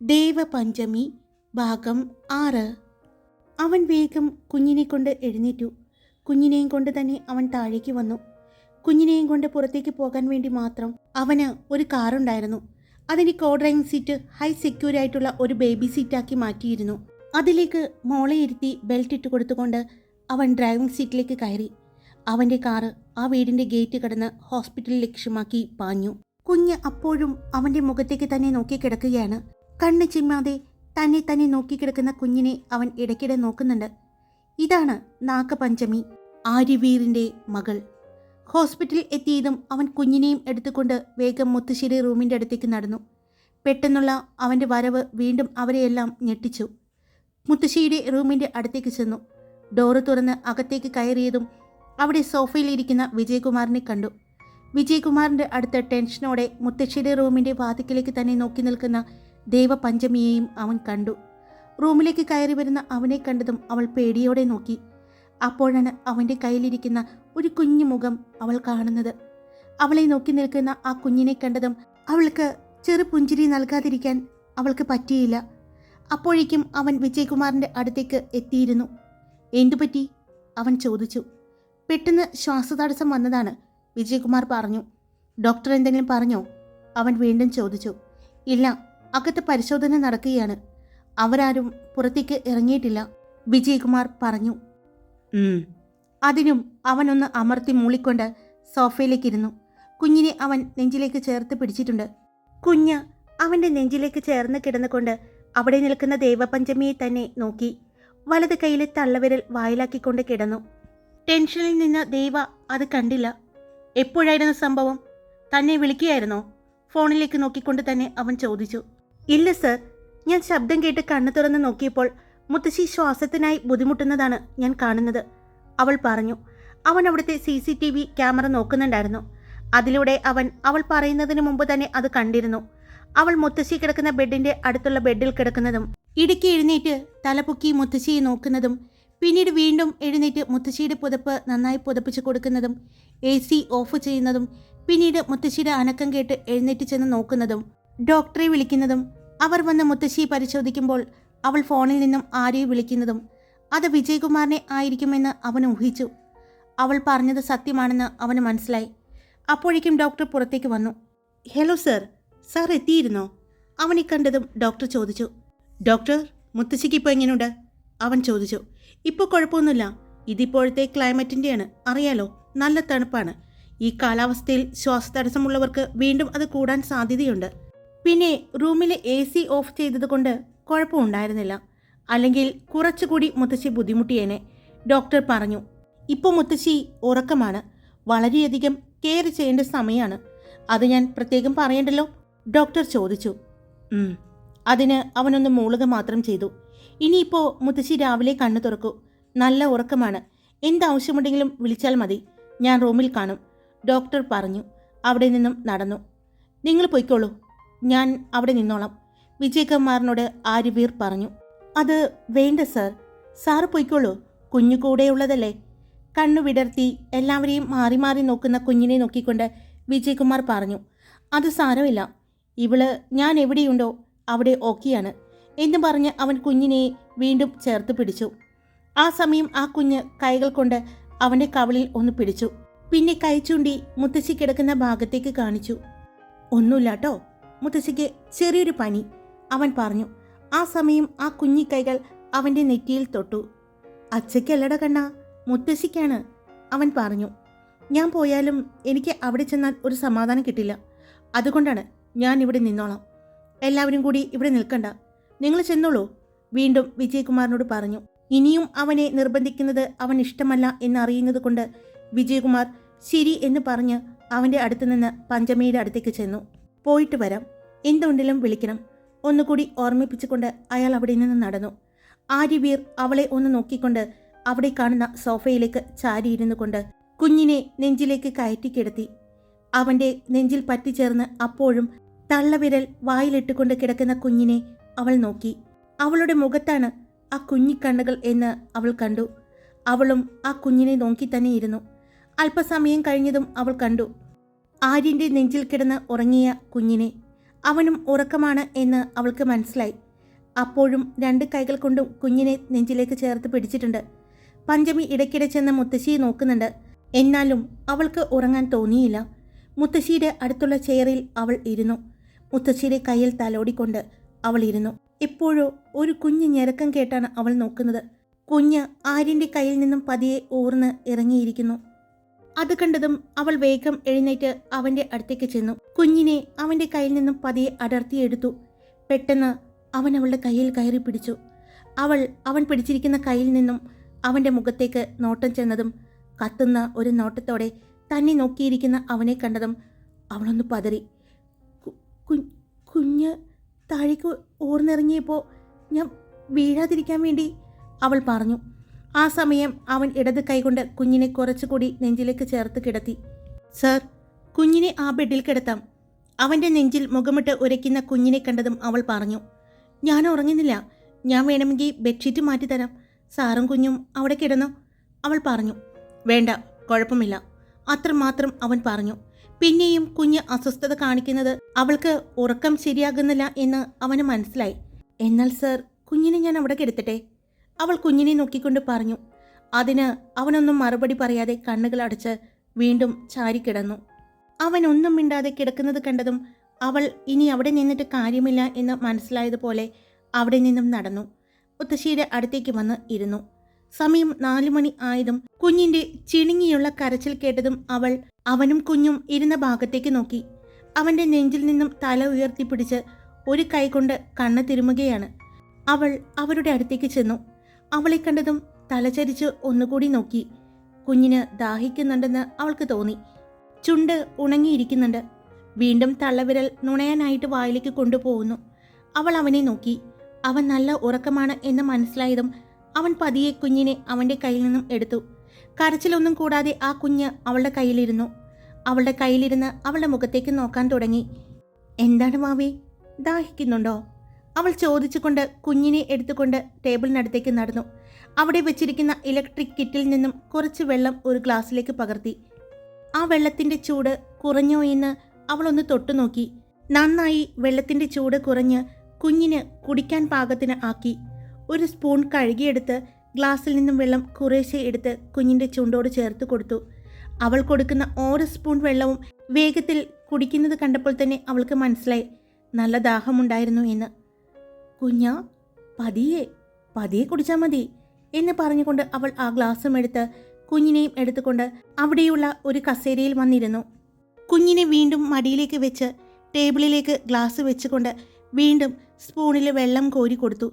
ദേവപഞ്ചമി ഭാഗം ആറ്. അവൻ വേഗം കുഞ്ഞിനെ കൊണ്ട് എഴുന്നേറ്റു. കുഞ്ഞിനെയും കൊണ്ട് തന്നെ അവൻ താഴേക്ക് വന്നു. കുഞ്ഞിനെയും കൊണ്ട് പുറത്തേക്ക് പോകാൻ വേണ്ടി മാത്രം അവന് ഒരു കാറുണ്ടായിരുന്നു അതിന്റെ കോ സീറ്റ് ഹൈ സെക്യൂർ ആയിട്ടുള്ള ഒരു ബേബി സീറ്റാക്കി മാറ്റിയിരുന്നു. അതിലേക്ക് മോളെ ഇരുത്തി ബെൽറ്റ് ഇട്ട് കൊടുത്തുകൊണ്ട് അവൻ ഡ്രൈവിംഗ് സീറ്റിലേക്ക് കയറി. അവന്റെ കാറ് ആ വീടിന്റെ ഗേറ്റ് കടന്ന് ഹോസ്പിറ്റൽ ലക്ഷ്യമാക്കി പാഞ്ഞു. കുഞ്ഞ് അപ്പോഴും അവന്റെ മുഖത്തേക്ക് തന്നെ നോക്കി കിടക്കുകയാണ്. കണ്ണ് ചിമ്മാതെ തന്നെ തന്നെ നോക്കിക്കിടക്കുന്ന കുഞ്ഞിനെ അവൻ ഇടയ്ക്കിടെ നോക്കുന്നുണ്ട്. ഇതാണ് നാഗപഞ്ചമി ആര്യവീറിന്റെ മകൾ. ഹോസ്പിറ്റലിൽ എത്തിയതും അവൻ കുഞ്ഞിനെയും എടുത്തുകൊണ്ട് വേഗം മുത്തുശ്ശേരി റൂമിന്റെ അടുത്തേക്ക് നടന്നു. പെട്ടെന്നുള്ള അവന്റെ വരവ് വീണ്ടും അവരെയെല്ലാം ഞെട്ടിച്ചു. മുത്തശ്ശിയുടെ റൂമിന്റെ അടുത്തേക്ക് ചെന്നു. ഡോറ് തുറന്ന് അകത്തേക്ക് കയറിയതും അവിടെ സോഫയിലിരിക്കുന്ന വിജയകുമാറിനെ കണ്ടു. വിജയകുമാറിന്റെ അടുത്ത് ടെൻഷനോടെ മുത്തശ്ശിയുടെ റൂമിന്റെ വാതിക്കലേക്ക് തന്നെ നോക്കി നിൽക്കുന്ന ദേവപഞ്ചമിയെയും അവൻ കണ്ടു. റൂമിലേക്ക് കയറി വരുന്ന അവനെ കണ്ടതും അവൾ പേടിയോടെ നോക്കി. അപ്പോഴാണ് അവന്റെ കയ്യിലിരിക്കുന്ന ഒരു കുഞ്ഞു മുഖം അവൾ കാണുന്നത്. അവളെ നോക്കി നിൽക്കുന്ന ആ കുഞ്ഞിനെ കണ്ടതും അവൾക്ക് ചെറു പുഞ്ചിരി നൽകാതിരിക്കാൻ അവൾക്ക് പറ്റിയില്ല. അപ്പോഴേക്കും അവൻ വിജയകുമാറിന്റെ അടുത്തേക്ക് എത്തിയിരുന്നു. എന്തുപറ്റി? അവൻ ചോദിച്ചു. പെട്ടെന്ന് ശ്വാസതടസ്സം വന്നതാണ് വിജയകുമാർ പറഞ്ഞു. ഡോക്ടർ എന്തെങ്കിലും പറഞ്ഞോ? അവൻ വീണ്ടും ചോദിച്ചു. ഇല്ല അകത്ത് പരിശോധന നടക്കുകയാണ്. അവരാരും പുറത്തേക്ക് ഇറങ്ങിയിട്ടില്ല. വിജയകുമാർ പറഞ്ഞു. അതിനും അവനൊന്ന് അമർത്തി മൂളിക്കൊണ്ട് സോഫയിലേക്കിരുന്നു. കുഞ്ഞിനെ അവൻ നെഞ്ചിലേക്ക് ചേർത്ത് പിടിച്ചിട്ടുണ്ട്. കുഞ്ഞ് അവന്റെ നെഞ്ചിലേക്ക് ചേർന്ന് കിടന്നുകൊണ്ട് അവിടെ നിൽക്കുന്ന ദേവപഞ്ചമിയെ തന്നെ നോക്കി. വലത് കൈയിലെ തള്ളവിരൽ വായിലാക്കിക്കൊണ്ട് കിടന്നു. ടെൻഷനിൽ നിന്ന് ദേവ അത് കണ്ടില്ല. എപ്പോഴായിരുന്നു സംഭവം? തന്നെ വിളിക്കുകയായിരുന്നോ? ഫോണിലേക്ക് നോക്കിക്കൊണ്ട് തന്നെ അവൻ ചോദിച്ചു. ഇല്ല സർ. ഞാൻ ശബ്ദം കേട്ട് കണ്ണു തുറന്ന് നോക്കിയപ്പോൾ മുത്തശ്ശി ശ്വാസത്തിനായി ബുദ്ധിമുട്ടുന്നതാണ് ഞാൻ കാണുന്നത്. അവൾ പറഞ്ഞു അവൻ അവിടുത്തെ C C T V camera നോക്കുന്നുണ്ടായിരുന്നു. അതിലൂടെ അവൻ അവൾ പറയുന്നതിന് മുമ്പ് തന്നെ അത് കണ്ടിരുന്നു. അവൾ മുത്തശ്ശി കിടക്കുന്ന ബെഡിന്റെ അടുത്തുള്ള ബെഡിൽ കിടക്കുന്നതും ഇടുക്കി എഴുന്നേറ്റ് തലപൊക്കി മുത്തശ്ശിയെ നോക്കുന്നതും പിന്നീട് വീണ്ടും എഴുന്നേറ്റ് മുത്തശ്ശിയുടെ പുതപ്പ് നന്നായി പുതപ്പിച്ചു കൊടുക്കുന്നതും എ സി ഓഫ് ചെയ്യുന്നതും പിന്നീട് മുത്തശ്ശിയുടെ അനക്കം കേട്ട് എഴുന്നേറ്റ് ചെന്ന് നോക്കുന്നതും ഡോക്ടറെ വിളിക്കുന്നതും അവർ വന്ന് മുത്തശ്ശിയെ പരിശോധിക്കുമ്പോൾ അവൾ ഫോണിൽ നിന്നും ആരെയും വിളിക്കുന്നതും അത് വിജയകുമാറിനെ ആയിരിക്കുമെന്ന് അവൻ ഊഹിച്ചു. അവൾ പറഞ്ഞത് സത്യമാണെന്ന് അവന് മനസ്സിലായി. അപ്പോഴേക്കും ഡോക്ടർ പുറത്തേക്ക് വന്നു. ഹലോ സർ സാർ എത്തിയിരുന്നോ? അവനെ കണ്ടതും ഡോക്ടർ ചോദിച്ചു. ഡോക്ടർ മുത്തശ്ശിക്ക് ഇപ്പോൾ എങ്ങനെയുണ്ട് അവൻ ചോദിച്ചു. ഇപ്പോൾ കുഴപ്പമൊന്നുമില്ല. ഇതിപ്പോഴത്തെ ക്ലൈമറ്റിന്റെയാണ് അറിയാലോ നല്ല തണുപ്പാണ്. ഈ കാലാവസ്ഥയിൽ ശ്വാസതടസ്സമുള്ളവർക്ക് വീണ്ടും അത് കൂടാൻ സാധ്യതയുണ്ട്. പിന്നെ റൂമിലെ എ സി ഓഫ് ചെയ്തതുകൊണ്ട് കുഴപ്പമുണ്ടായിരുന്നില്ല. അല്ലെങ്കിൽ കുറച്ചുകൂടി മുത്തശ്ശി ബുദ്ധിമുട്ടിയേനെ. ഡോക്ടർ പറഞ്ഞു ഇപ്പോൾ മുത്തശ്ശി ഉറക്കമാണ്. വളരെയധികം കെയർ ചെയ്യേണ്ട സമയമാണ് അത് ഞാൻ പ്രത്യേകം പറയണ്ടല്ലോ? ഡോക്ടർ ചോദിച്ചു. അതിന് അവനൊന്ന് മൂളുക മാത്രം ചെയ്തു. ഇനിയിപ്പോൾ മുത്തശ്ശി രാവിലെ കണ്ണു തുറക്കൂ. നല്ല ഉറക്കമാണ്. എന്താവശ്യമുണ്ടെങ്കിലും വിളിച്ചാൽ മതി. ഞാൻ റൂമിൽ കാണും. ഡോക്ടർ പറഞ്ഞു. അവിടെ നിന്നും നടന്നു. നിങ്ങൾ പൊയ്ക്കോളൂ. ഞാൻ അവിടെ നിന്നോളാം. വിജയകുമാറിനോട് ആര്യവീർ പറഞ്ഞു. അത് വേണ്ട സർ. സാറ് പൊയ്ക്കോളൂ. കുഞ്ഞു കൂടെയുള്ളതല്ലേ. കണ്ണു വിടർത്തി എല്ലാവരെയും മാറി മാറി നോക്കുന്ന കുഞ്ഞിനെ നോക്കിക്കൊണ്ട് വിജയകുമാർ പറഞ്ഞു. അത് സാരമില്ല. ഇവൾ ഞാൻ എവിടെയുണ്ടോ അവിടെ ഓക്കെയാണ് എന്ന് പറഞ്ഞ് അവൻ കുഞ്ഞിനെ വീണ്ടും ചേർത്ത് പിടിച്ചു. ആ സമയം ആ കുഞ്ഞ് കൈകൾ കൊണ്ട് അവന്റെ കവളിൽ ഒന്ന് പിടിച്ചു. പിന്നെ കൈ ചൂണ്ടി മുത്തശ്ശി കിടക്കുന്ന ഭാഗത്തേക്ക് കാണിച്ചു. ഒന്നുമില്ല കേട്ടോ മുത്തശ്ശിക്ക് ചെറിയൊരു പനി. അവൻ പറഞ്ഞു ആ സമയം ആ കുഞ്ഞിക്കൈകൾ അവന്റെ നെറ്റിയിൽ തൊട്ടു. അച്ഛയ്ക്കല്ലട കണ്ണ മുത്തശ്ശിക്കാണ്. അവൻ പറഞ്ഞു ഞാൻ പോയാലും എനിക്ക് അവിടെ ചെന്നാൽ ഒരു സമാധാനം കിട്ടില്ല. അതുകൊണ്ടാണ് ഞാൻ ഇവിടെ നിന്നോളാം. എല്ലാവരും കൂടി ഇവിടെ നിൽക്കണ്ട. നിങ്ങൾ ചെന്നോളൂ. വീണ്ടും വിജയകുമാറിനോട് പറഞ്ഞു ഇനിയും അവനെ നിർബന്ധിക്കുന്നത് അവൻ ഇഷ്ടമല്ല എന്നറിയുന്നത് കൊണ്ട് വിജയകുമാർ ശരി എന്ന് പറഞ്ഞ് അവന്റെ അടുത്ത് നിന്ന് പഞ്ചമിയുടെ അടുത്തേക്ക് ചെന്നു. പോയിട്ട് വരാം. എന്തുണ്ടെങ്കിലും വിളിക്കണം. ഒന്നുകൂടി ഓർമ്മിപ്പിച്ചുകൊണ്ട് അയാൾ അവിടെ നിന്ന് നടന്നു. ആര്യവീർ അവളെ ഒന്ന് നോക്കിക്കൊണ്ട് അവിടെ കാണുന്ന സോഫയിലേക്ക് ചാരിയിരുന്നു കൊണ്ട് കുഞ്ഞിനെ നെഞ്ചിലേക്ക് കയറ്റിക്കിടത്തി അവന്റെ നെഞ്ചിൽ പറ്റിച്ചേർന്ന് അപ്പോഴും തള്ളവിരൽ വായിലിട്ടുകൊണ്ട് കിടക്കുന്ന കുഞ്ഞിനെ അവൾ നോക്കി. അവളുടെ മുഖത്താണ് ആ കുഞ്ഞിക്കണ്ണുകൾ എന്ന് അവൾ കണ്ടു. അവളും ആ കുഞ്ഞിനെ നോക്കി തന്നെ ഇരുന്നു. അല്പസമയം കഴിഞ്ഞതും അവൾ കണ്ടു. ആര്യന്റെ നെഞ്ചിൽ കിടന്ന് ഉറങ്ങിയ കുഞ്ഞിനെ. അവനും ഉറക്കമാണ് എന്ന് അവൾക്ക് മനസ്സിലായി. അപ്പോഴും രണ്ട് കൈകൾ കൊണ്ടും കുഞ്ഞിനെ നെഞ്ചിലേക്ക് ചേർത്ത് പിടിച്ചിട്ടുണ്ട്. പഞ്ചമി ഇടയ്ക്കിടെ ചെന്ന് മുത്തശ്ശിയെ നോക്കുന്നുണ്ട്. എന്നാലും അവൾക്ക് ഉറങ്ങാൻ തോന്നിയില്ല. മുത്തശ്ശിയുടെ അടുത്തുള്ള ചെയറിൽ അവൾ ഇരുന്നു. മുത്തശ്ശിയുടെ കയ്യിൽ തലോടിക്കൊണ്ട് അവൾ ഇരുന്നു. ഇപ്പോഴോ ഒരു കുഞ്ഞ് ഞെരക്കം കേട്ടാണ് അവൾ നോക്കുന്നത്. കുഞ്ഞ് ആര്യന്റെ കയ്യിൽ നിന്നും പതിയെ ഊർന്ന് ഇറങ്ങിയിരിക്കുന്നു. അത് കണ്ടതും അവൾ വേഗം എഴുന്നേറ്റ് അവന്റെ അടുത്തേക്ക് ചെന്നു. കുഞ്ഞിനെ അവന്റെ കയ്യിൽ നിന്നും പതിയെ അടർത്തിയെടുത്തു. പെട്ടെന്ന് അവൻ അവളുടെ കയ്യിൽ കയറി പിടിച്ചു. അവൾ അവൻ പിടിച്ചിരിക്കുന്ന കയ്യിൽ നിന്നും അവന്റെ മുഖത്തേക്ക് നോട്ടം ചെന്നതും കത്തുന്ന ഒരു നോട്ടത്തോടെ തന്നെ നോക്കിയിരിക്കുന്ന അവനെ കണ്ടതും അവളൊന്ന് പതറി. കുഞ്ഞ് താഴേക്ക് ഓർന്നിറങ്ങിയപ്പോൾ ഞാൻ വീഴാതിരിക്കാൻ വേണ്ടി അവൾ പറഞ്ഞു. ആ സമയം അവൻ ഇടത് കൈകൊണ്ട് കുഞ്ഞിനെ കുറച്ചുകൂടി നെഞ്ചിലേക്ക് ചേർത്ത് കിടത്തി. സർ കുഞ്ഞിനെ ആ ബെഡിൽ കിടത്താം. അവന്റെ നെഞ്ചിൽ മുഖമിട്ട് ഉരയ്ക്കുന്ന കുഞ്ഞിനെ കണ്ടതും അവൾ പറഞ്ഞു ഞാൻ ഉറങ്ങുന്നില്ല. ഞാൻ വേണമെങ്കിൽ ബെഡ്ഷീറ്റ് മാറ്റിത്തരാം സാറും കുഞ്ഞും അവിടെ കിടന്നു. അവൾ പറഞ്ഞു വേണ്ട കുഴപ്പമില്ല. അത്രമാത്രം അവൻ പറഞ്ഞു. പിന്നെയും കുഞ്ഞ് അസ്വസ്ഥത കാണിക്കുന്നത് അവൾക്ക് ഉറക്കം ശരിയാകുന്നില്ല എന്ന് അവന് മനസ്സിലായി. എന്നാൽ സർ കുഞ്ഞിനെ ഞാൻ അവിടെ കിടത്തട്ടെ? അവൾ കുഞ്ഞിനെ നോക്കിക്കൊണ്ട് പറഞ്ഞു. അതിന് അവനൊന്നും മറുപടി പറയാതെ കണ്ണുകൾ അടച്ച് വീണ്ടും ചാരിക്കിടന്നു അവൻ ഒന്നും മിണ്ടാതെ കിടക്കുന്നത് കണ്ടതും അവൾ ഇനി അവിടെ നിന്നിട്ട് കാര്യമില്ല എന്ന് മനസ്സിലായതുപോലെ അവിടെ നിന്നും നടന്നു. മുത്തശ്ശിയുടെ അടുത്തേക്ക് വന്ന് ഇരുന്നു. സമയം നാലു മണി ആയതും കുഞ്ഞിന്റെ ചിണുങ്ങിയുള്ള കരച്ചിൽ കേട്ടതും അവൾ അവനും കുഞ്ഞും ഇരുന്ന ഭാഗത്തേക്ക് നോക്കി. അവന്റെ നെഞ്ചിൽ നിന്നും തല ഉയർത്തിപ്പിടിച്ച് ഒരു കൈ കൊണ്ട് കണ്ണ് തിരുമുകയാണ്. അവൾ അവരുടെ അടുത്തേക്ക് ചെന്നു. അവളെ കണ്ടതും തലചരിച്ച് ഒന്നുകൂടി നോക്കി. കുഞ്ഞിന് ദാഹിക്കുന്നുണ്ടെന്ന് അവൾക്ക് തോന്നി. ചുണ്ട് ഉണങ്ങിയിരിക്കുന്നുണ്ട്. വീണ്ടും തള്ളവിരൽ നുണയാനായിട്ട് വായിലേക്ക് കൊണ്ടുപോകുന്നു. അവൾ അവനെ നോക്കി. അവൻ നല്ല ഉറക്കമാണ് എന്ന് മനസ്സിലായതും അവൻ പതിയെ കുഞ്ഞിനെ അവന്റെ കയ്യിൽ നിന്നും എടുത്തു. കരച്ചിലൊന്നും കൂടാതെ ആ കുഞ്ഞ് അവളുടെ കയ്യിലിരുന്നു. അവളുടെ കയ്യിലിരുന്ന് അവളുടെ മുഖത്തേക്ക് നോക്കാൻ തുടങ്ങി. എന്താണ് മാവി? ദാഹിക്കുന്നുണ്ടോ? അവൾ ചോദിച്ചുകൊണ്ട് കുഞ്ഞിനെ എടുത്തുകൊണ്ട് ടേബിളിനടുത്തേക്ക് നടന്നു. അവിടെ വെച്ചിരിക്കുന്ന ഇലക്ട്രിക് കിറ്റിൽ നിന്നും കുറച്ച് വെള്ളം ഒരു ഗ്ലാസ്സിലേക്ക് പകർത്തി. ആ വെള്ളത്തിന്റെ ചൂട് കുറഞ്ഞോ എന്ന് അവളൊന്ന് തൊട്ടു നോക്കി. നന്നായി വെള്ളത്തിന്റെ ചൂട് കുറഞ്ഞ് കുഞ്ഞിന് കുടിക്കാൻ പാകത്തിന് ആക്കി. ഒരു സ്പൂൺ കഴുകിയെടുത്ത് ഗ്ലാസ്സിൽ നിന്നും വെള്ളം കുറേശ്ശെ എടുത്ത് കുഞ്ഞിന്റെ ചുണ്ടോട് ചേർത്ത് കൊടുത്തു. അവൾ കൊടുക്കുന്ന ഓരോ സ്പൂൺ വെള്ളവും വേഗത്തിൽ കുടിക്കുന്നത് കണ്ടപ്പോൾ തന്നെ അവൾക്ക് മനസ്സിലായി. നല്ല ദാഹമുണ്ടായിരുന്നു എന്ന്. കുഞ്ഞ പതിയെ പതിയെ കുടിച്ചാൽ മതി എന്ന് പറഞ്ഞുകൊണ്ട് അവൾ ആ ഗ്ലാസ്സും എടുത്ത് കുഞ്ഞിനെയും എടുത്തുകൊണ്ട് അവിടെയുള്ള ഒരു കസേരയിൽ വന്നിരുന്നു. കുഞ്ഞിനെ വീണ്ടും മടിയിലേക്ക് വെച്ച് ടേബിളിലേക്ക് ഗ്ലാസ് വെച്ചുകൊണ്ട് വീണ്ടും സ്പൂണിൽ വെള്ളം കോരി കൊടുത്തു.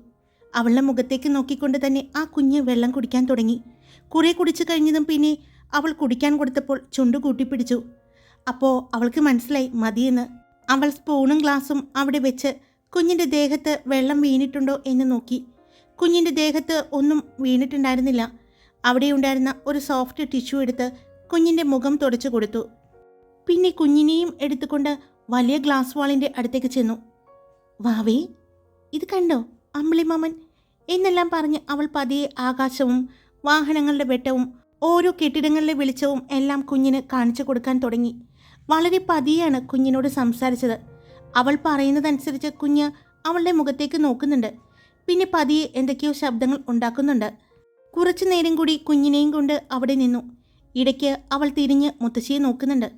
അവളുടെ മുഖത്തേക്ക് നോക്കിക്കൊണ്ട് തന്നെ ആ കുഞ്ഞ് വെള്ളം കുടിക്കാൻ തുടങ്ങി. കുറേ കുടിച്ചു കഴിഞ്ഞതും പിന്നെ അവൾ കുടിക്കാൻ കൊടുത്തപ്പോൾ ചുണ്ടു കൂട്ടിപ്പിടിച്ചു. അപ്പോൾ അവൾക്ക് മനസ്സിലായി മതിയെന്ന്. അവൾ സ്പൂണും ഗ്ലാസും അവിടെ വെച്ച് കുഞ്ഞിന്റെ ദേഹത്ത് വെള്ളം വീണിട്ടുണ്ടോ എന്ന് നോക്കി. കുഞ്ഞിന്റെ ദേഹത്ത് ഒന്നും വീണിട്ടുണ്ടായിരുന്നില്ല. അവിടെ ഉണ്ടായിരുന്ന ഒരു സോഫ്റ്റ് ടിഷ്യു എടുത്ത് കുഞ്ഞിന്റെ മുഖം തുടച്ചു കൊടുത്തു. പിന്നെ കുഞ്ഞിനെയും എടുത്തുകൊണ്ട് വലിയ ഗ്ലാസ് വാളിന്റെ അടുത്തേക്ക് ചെന്നു. വാവേ ഇത് കണ്ടോ അമ്പിളിമാമൻ എന്നെല്ലാം പറഞ്ഞ് അവൾ പതിയെ ആകാശവും വാഹനങ്ങളുടെ വെട്ടവും ഓരോ കെട്ടിടങ്ങളിലെ വെളിച്ചവും എല്ലാം കുഞ്ഞിന് കാണിച്ചു കൊടുക്കാൻ തുടങ്ങി. വളരെ പതിയാണ് കുഞ്ഞിനോട് സംസാരിച്ചത്. അവൾ പറയുന്നതനുസരിച്ച് കുഞ്ഞ് അവളുടെ മുഖത്തേക്ക് നോക്കുന്നുണ്ട്. പിന്നെ പതിയെ എന്തൊക്കെയോ ശബ്ദങ്ങൾ ഉണ്ടാക്കുന്നുണ്ട്. കുറച്ചു നേരം കൂടി കുഞ്ഞിനെയും കൊണ്ട് അവിടെ നിന്നു. ഇടയ്ക്ക് അവൾ തിരിഞ്ഞ് മുത്തശ്ശിയെ നോക്കുന്നുണ്ട്.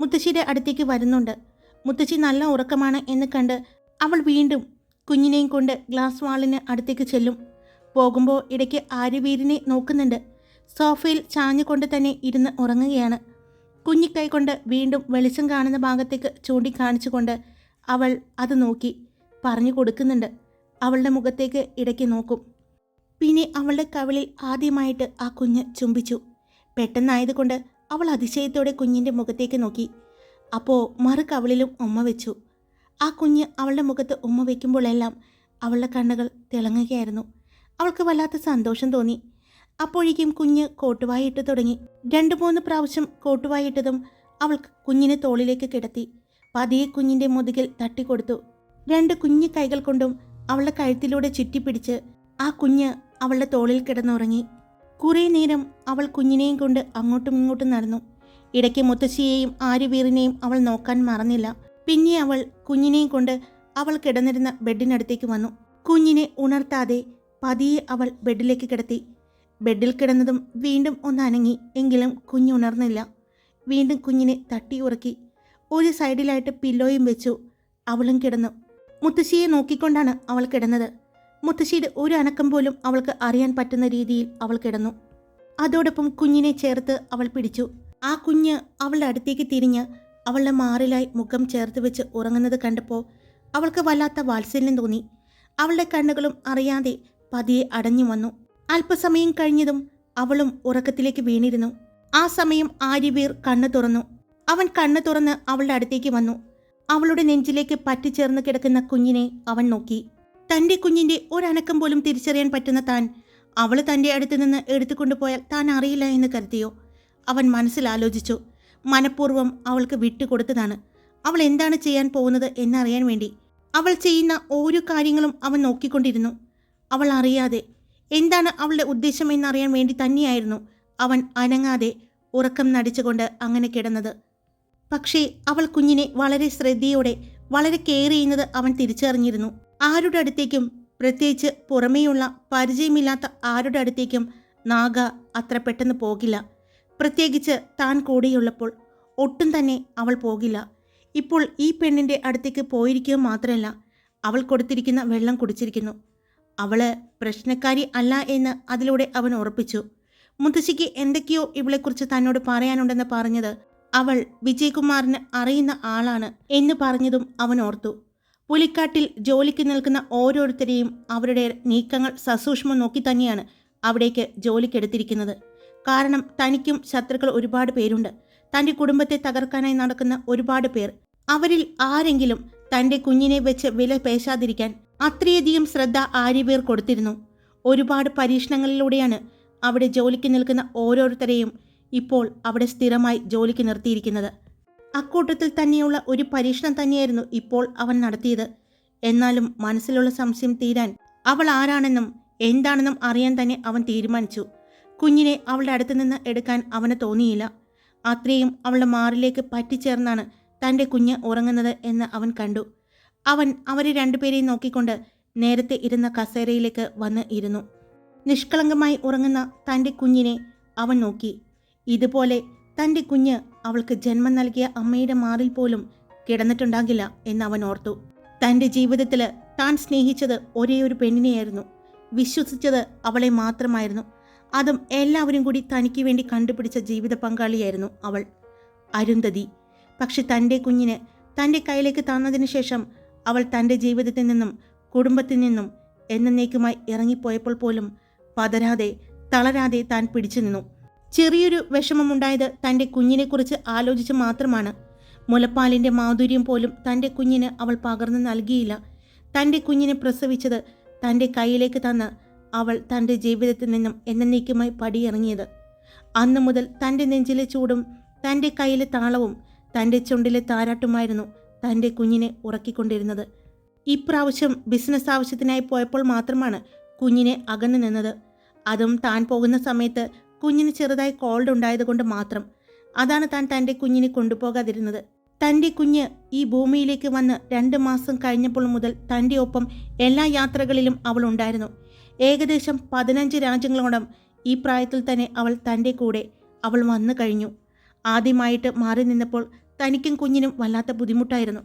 മുത്തശ്ശിയുടെ അടുത്തേക്ക് വരുന്നുണ്ട്. മുത്തശ്ശി നല്ല ഉറക്കമാണ് എന്ന് കണ്ട് അവൾ വീണ്ടും കുഞ്ഞിനെയും കൊണ്ട് ഗ്ലാസ് വാളിന് അടുത്തേക്ക് ചെല്ലും. പോകുമ്പോൾ ഇടയ്ക്ക് ആര്യവീരിനെ നോക്കുന്നുണ്ട്. സോഫയിൽ ചാഞ്ഞുകൊണ്ട് തന്നെ ഇരുന്ന് ഉറങ്ങുകയാണ്. കുഞ്ഞിക്കൈ കൊണ്ട് വീണ്ടും വെളിച്ചം കാണുന്ന ഭാഗത്തേക്ക് ചൂണ്ടിക്കാണിച്ചുകൊണ്ട് അവൾ അത് നോക്കി പറഞ്ഞു കൊടുക്കുന്നുണ്ട്. അവളുടെ മുഖത്തേക്ക് ഇടയ്ക്ക് നോക്കും. പിന്നെ അവളുടെ കവിളിൽ ആദ്യമായിട്ട് ആ കുഞ്ഞ് ചുംബിച്ചു. പെട്ടെന്നായതുകൊണ്ട് അവൾ അതിശയത്തോടെ കുഞ്ഞിന്റെ മുഖത്തേക്ക് നോക്കി. അപ്പോൾ മറു കവിളിലും ഉമ്മ വെച്ചു. ആ കുഞ്ഞ് അവളുടെ മുഖത്ത് ഉമ്മ വയ്ക്കുമ്പോഴെല്ലാം അവളുടെ കണ്ണുകൾ തിളങ്ങുകയായിരുന്നു. അവൾക്ക് വല്ലാത്ത സന്തോഷം തോന്നി. അപ്പോഴേക്കും കുഞ്ഞ് കോട്ടുവായിട്ട് തുടങ്ങി. രണ്ട് മൂന്ന് പ്രാവശ്യം കോട്ടുവായിട്ടതും അവൾ കുഞ്ഞിനെ തോളിലേക്ക് കിടത്തി. പതിയെ കുഞ്ഞിന്റെ മുതുകിൽ തട്ടിക്കൊടുത്തു. രണ്ട് കുഞ്ഞു കൈകൾ കൊണ്ടും അവളുടെ കഴുത്തിലൂടെ ചുറ്റിപ്പിടിച്ച് ആ കുഞ്ഞ് അവളുടെ തോളിൽ കിടന്നുറങ്ങി. കുറേ നേരം അവൾ കുഞ്ഞിനെയും കൊണ്ട് അങ്ങോട്ടും ഇങ്ങോട്ടും നടന്നു. ഇടയ്ക്ക് മുത്തശ്ശിയെയും ആര്യവീറിനെയും അവൾ നോക്കാൻ മറന്നില്ല. പിന്നെ അവൾ കുഞ്ഞിനെയും കൊണ്ട് അവൾ കിടന്നിരുന്ന ബെഡിനടുത്തേക്ക് വന്നു. കുഞ്ഞിനെ ഉണർത്താതെ പതിയെ അവൾ ബെഡിലേക്ക് കിടത്തി. ബെഡിൽ കിടന്നതും വീണ്ടും ഒന്ന് അനങ്ങി. എങ്കിലും കുഞ്ഞുണർന്നില്ല വീണ്ടും കുഞ്ഞിനെ തട്ടി ഉറക്കി. ഒരു സൈഡിലായിട്ട് പില്ലോയും വെച്ചു. അവളും കിടന്നു. മുത്തശ്ശിയെ നോക്കിക്കൊണ്ടാണ് അവൾ കിടന്നത്. മുത്തശ്ശിയുടെ ഒരു അനക്കം പോലും അവൾക്ക് അറിയാൻ പറ്റുന്ന രീതിയിൽ അവൾ കിടന്നു. അതോടൊപ്പം കുഞ്ഞിനെ ചേർത്ത് അവൾ പിടിച്ചു. ആ കുഞ്ഞ് അവളുടെ അടുത്തേക്ക് തിരിഞ്ഞ് അവളുടെ മാറിലായി മുഖം ചേർത്ത് വെച്ച് ഉറങ്ങുന്നത് കണ്ടപ്പോൾ അവൾക്ക് വല്ലാത്ത വാത്സല്യം തോന്നി. അവളുടെ കണ്ണുകളും അറിയാതെ പതിയെ അടഞ്ഞു വന്നു. അല്പസമയം കഴിഞ്ഞതും അവളും ഉറക്കത്തിലേക്ക് വീണിരുന്നു. ആ സമയം ആര്യവീർ കണ്ണു തുറന്നു. അവൻ കണ്ണു തുറന്ന് അവളുടെ അടുത്തേക്ക് വന്നു. അവളുടെ നെഞ്ചിലേക്ക് പറ്റിച്ചേർന്ന് കിടക്കുന്ന കുഞ്ഞിനെ അവൻ നോക്കി. തന്റെ കുഞ്ഞിന്റെ ഒരനക്കം പോലും തിരിച്ചറിയാൻ പറ്റുന്ന താൻ അവൾ തന്റെ അടുത്ത് നിന്ന് എടുത്തുകൊണ്ടുപോയാൽ താൻ അറിയില്ല എന്ന് കരുതിയോ? അവൻ മനസ്സിലാലോചിച്ചു മനഃപൂർവം അവൾക്ക് വിട്ടുകൊടുത്തതാണ്. അവൾ എന്താണ് ചെയ്യാൻ പോകുന്നത് എന്നറിയാൻ വേണ്ടി. അവൾ ചെയ്യുന്ന ഓരോ കാര്യങ്ങളും അവൻ നോക്കിക്കൊണ്ടിരുന്നു. അവൾ അറിയാതെ എന്താണ് അവളുടെ ഉദ്ദേശം എന്നറിയാൻ വേണ്ടി തന്നെയായിരുന്നു അവൻ അനങ്ങാതെ ഉറക്കം നടിച്ചുകൊണ്ട് അങ്ങനെ കിടന്നത്. പക്ഷേ അവൾ കുഞ്ഞിനെ വളരെ ശ്രദ്ധയോടെ വളരെ കെയർ ചെയ്യുന്നത് അവൻ തിരിച്ചറിഞ്ഞിരുന്നു. ആരുടെ അടുത്തേക്കും പ്രത്യേകിച്ച് പുറമേയുള്ള പരിചയമില്ലാത്ത ആരുടെ അടുത്തേക്കും നാഗ അത്ര പെട്ടെന്ന് പോകില്ല. പ്രത്യേകിച്ച് താൻ കൂടെയുള്ളപ്പോൾ ഒട്ടും തന്നെ അവൾ പോകില്ല. ഇപ്പോൾ ഈ പെണ്ണിന്റെ അടുത്തേക്ക് പോയിരിക്കുക മാത്രമല്ല അവൾ കൊടുത്തിരിക്കുന്ന വെള്ളം കുടിച്ചിരിക്കുന്നു. അവൾ പ്രശ്നക്കാരി അല്ല എന്ന് അതിലൂടെ അവൻ ഉറപ്പിച്ചു. മുത്തശ്ശിക്ക് എന്തൊക്കെയോ ഇവളെക്കുറിച്ച് തന്നോട് പറയാനുണ്ടെന്ന് പറഞ്ഞത് അവൾ വിജയകുമാറിന് അറിയുന്ന ആളാണ് എന്ന് പറഞ്ഞതും അവൻ ഓർത്തു. പുലിക്കാട്ടിൽ ജോലിക്ക് നിൽക്കുന്ന ഓരോരുത്തരെയും അവരുടെ നീക്കങ്ങൾ സസൂക്ഷ്മം നോക്കി തന്നെയാണ് അവിടേക്ക് ജോലിക്കെടുത്തിരിക്കുന്നത് കാരണം തനിക്കും ശത്രുക്കൾ ഒരുപാട് പേരുണ്ട്. തന്റെ കുടുംബത്തെ തകർക്കാനായി നടക്കുന്ന ഒരുപാട് പേർ. അവരിൽ ആരെങ്കിലും തന്റെ കുഞ്ഞിനെ വെച്ച് വില പേശാതിരിക്കാൻ അത്രയധികം ശ്രദ്ധ ആര്യപേർ കൊടുത്തിരുന്നു. ഒരുപാട് പരീക്ഷണങ്ങളിലൂടെയാണ് അവിടെ ജോലിക്ക് നിൽക്കുന്ന ഓരോരുത്തരെയും ഇപ്പോൾ അവിടെ സ്ഥിരമായി ജോലിക്ക് നിർത്തിയിരിക്കുന്നത്. അക്കൂട്ടത്തിൽ തന്നെയുള്ള ഒരു പരീക്ഷണം തന്നെയായിരുന്നു ഇപ്പോൾ അവൻ നടത്തിയത്. എന്നാലും മനസ്സിലുള്ള സംശയം തീരാൻ അവൾ ആരാണെന്നും എന്താണെന്നും അറിയാൻ തന്നെ അവൻ തീരുമാനിച്ചു. കുഞ്ഞിനെ അവളുടെ അടുത്ത് നിന്ന് എടുക്കാൻ അവന് തോന്നിയില്ല. അത്രയും അവളുടെ മാറിലേക്ക് പറ്റിച്ചേർന്നാണ് തന്റെ കുഞ്ഞ് ഉറങ്ങുന്നത് എന്ന് അവൻ കണ്ടു. അവൻ അവരെ രണ്ടുപേരെയും നോക്കിക്കൊണ്ട് നേരത്തെ ഇരുന്ന കസേരയിലേക്ക് വന്ന് ഇരുന്നു. നിഷ്കളങ്കമായി ഉറങ്ങുന്ന തന്റെ കുഞ്ഞിനെ അവൻ നോക്കി. ഇതുപോലെ തന്റെ കുഞ്ഞ് അവൾക്ക് ജന്മം നൽകിയ അമ്മയുടെ മാറിൽ പോലും കിടന്നിട്ടുണ്ടാകില്ല എന്ന് അവൻ ഓർത്തു. തന്റെ ജീവിതത്തിൽ താൻ സ്നേഹിച്ചത് ഒരേ ഒരു പെണ്ണിനെയായിരുന്നു. വിശ്വസിച്ചത് അവളെ മാത്രമായിരുന്നു. അതും എല്ലാവരും കൂടി തനിക്ക് വേണ്ടി കണ്ടുപിടിച്ച ജീവിത പങ്കാളിയായിരുന്നു അവൾ. അരുന്ധതി. പക്ഷെ തന്റെ കുഞ്ഞിന് തന്റെ കയ്യിലേക്ക് തന്നതിന് ശേഷം അവൾ തന്റെ ജീവിതത്തിൽ നിന്നും കുടുംബത്തിൽ നിന്നും എന്നേക്കുമായി ഇറങ്ങിപ്പോയപ്പോൾ പോലും പതരാതെ തളരാതെ താൻ പിടിച്ചു നിന്നു. ചെറിയൊരു വിഷമമുണ്ടായത് തന്റെ കുഞ്ഞിനെക്കുറിച്ച് ആലോചിച്ച് മാത്രമാണ്. മുലപ്പാലിന്റെ മാധുര്യം പോലും തന്റെ കുഞ്ഞിന് അവൾ പകർന്നു നൽകിയില്ല. തന്റെ കുഞ്ഞിനെ പ്രസവിച്ചത് തന്റെ കയ്യിലേക്ക് തന്ന് അവൾ തന്റെ ജീവിതത്തിൽ നിന്നും എന്നേക്കുമായി പടിയിറങ്ങിയത്. അന്നു മുതൽ തന്റെ നെഞ്ചിലെ ചൂടും തന്റെ കയ്യിലെ താളവും തന്റെ ചുണ്ടിലെ താരാട്ടുമായിരുന്നു തന്റെ കുഞ്ഞിനെ ഉറക്കിക്കൊണ്ടിരുന്നത്. ഇപ്രാവശ്യം ബിസിനസ് ആവശ്യത്തിനായി പോയപ്പോൾ മാത്രമാണ് കുഞ്ഞിനെ അകന്നു നിന്നത്. അതും താൻ പോകുന്ന സമയത്ത് കുഞ്ഞിന് ചെറുതായി കോൾഡ് ഉണ്ടായതുകൊണ്ട് മാത്രം. അതാണ് താൻ തന്റെ കുഞ്ഞിനെ കൊണ്ടുപോകാതിരുന്നത്. തന്റെ കുഞ്ഞ് ഈ ഭൂമിയിലേക്ക് വന്ന് രണ്ട് മാസം കഴിഞ്ഞപ്പോൾ മുതൽ തന്റെ ഒപ്പം എല്ലാ യാത്രകളിലും അവൾ ഉണ്ടായിരുന്നു. ഏകദേശം പതിനഞ്ച് രാജ്യങ്ങളോളം ഈ പ്രായത്തിൽ തന്നെ അവൾ തന്റെ കൂടെ അവൾ വന്നു കഴിഞ്ഞു. ആദ്യമായിട്ട് മാറി നിന്നപ്പോൾ തനിക്കും കുഞ്ഞിനും വല്ലാത്ത ബുദ്ധിമുട്ടായിരുന്നു.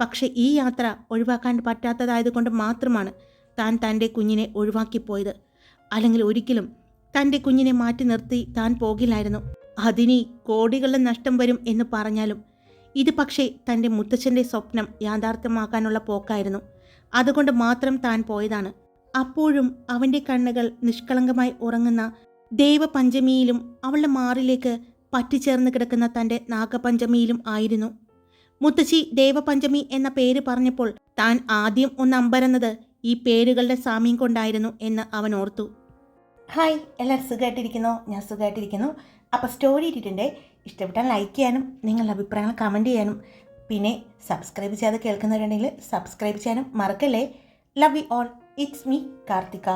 പക്ഷേ ഈ യാത്ര ഒഴിവാക്കാൻ പറ്റാത്തതായതുകൊണ്ട് മാത്രമാണ് താൻ തന്റെ കുഞ്ഞിനെ ഒഴിവാക്കിപ്പോയത്. അല്ലെങ്കിൽ ഒരിക്കലും തന്റെ കുഞ്ഞിനെ മാറ്റി നിർത്തി താൻ പോകില്ലായിരുന്നു. അതിനി കോടികളുടെ നഷ്ടം വരും എന്ന് പറഞ്ഞാലും ഇത് പക്ഷേ തന്റെ മുത്തച്ഛന്റെ സ്വപ്നം യാഥാർത്ഥ്യമാക്കാനുള്ള പോക്കായിരുന്നു. അതുകൊണ്ട് മാത്രം താൻ പോയതാണ്. അപ്പോഴും അവന്റെ കണ്ണുകൾ നിഷ്കളങ്കമായി ഉറങ്ങുന്ന ദേവപഞ്ചമിയിലും അവളുടെ മാറിലേക്ക് പറ്റിച്ചേർന്ന് കിടക്കുന്ന തന്റെ നാഗപഞ്ചമിയിലും ആയിരുന്നു. മുത്തശ്ശി ദേവപഞ്ചമി എന്ന പേര് പറഞ്ഞപ്പോൾ താൻ ആദ്യം ഒന്ന് അമ്പരന്നത് ഈ പേരുകളുടെ സാമ്യം കൊണ്ടായിരുന്നു എന്ന് അവൻ ഓർത്തു. ഹായ് എല്ലാവരും സുഖമായിട്ടിരിക്കുന്നു? ഞാൻ സുഖമായിട്ടിരിക്കുന്നു. അപ്പോൾ സ്റ്റോറി ഇട്ടിട്ടുണ്ട്. ഇഷ്ടപ്പെട്ടാൽ ലൈക്ക് ചെയ്യാനും നിങ്ങളുടെ അഭിപ്രായങ്ങൾ കമന്റ് ചെയ്യാനും പിന്നെ സബ്സ്ക്രൈബ് ചെയ്യാതെ കേൾക്കുന്നവരുണ്ടെങ്കിൽ സബ്സ്ക്രൈബ് ചെയ്യാനും മറക്കല്ലേ? Love you all it's me Karthika